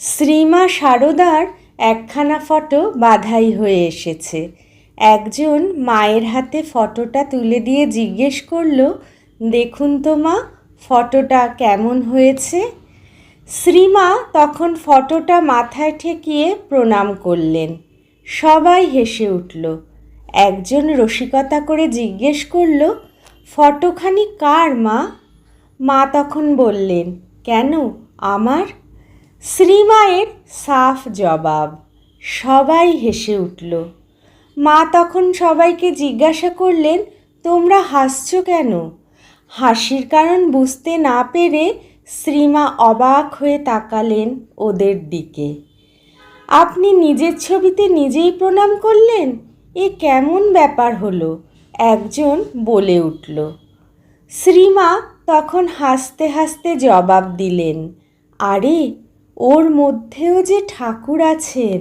শ্রীমা সারদার একখানা ফটো বাধাই হয়ে এসেছে। একজন মায়ের হাতে ফটোটা তুলে দিয়ে জিজ্ঞেস করল, দেখুন তো মা, ফটোটা কেমন হয়েছে? শ্রীমা তখন ফটোটা মাথায় ঠেকিয়ে প্রণাম করলেন। সবাই হেসে উঠল। একজন রসিকতা করে জিজ্ঞেস করল, ফটোখানি কার মা? মা তখন বললেন, কেন, আমার? শ্রীমায়ের সাফ জবাব। সবাই হেসে উঠল। মা তখন সবাইকে জিজ্ঞাসা করলেন, তোমরা হাসছো কেন? হাসির কারণ বুঝতে না পেরে শ্রীমা অবাক হয়ে তাকালেন ওদের দিকে। আপনি নিজের ছবিতে নিজেই প্রণাম করলেন? এ কেমন ব্যাপার হলো? একজন বলে উঠল। শ্রীমা তখন হাসতে হাসতে জবাব দিলেন, আরে ওর মধ্যেও যে ঠাকুর আছেন।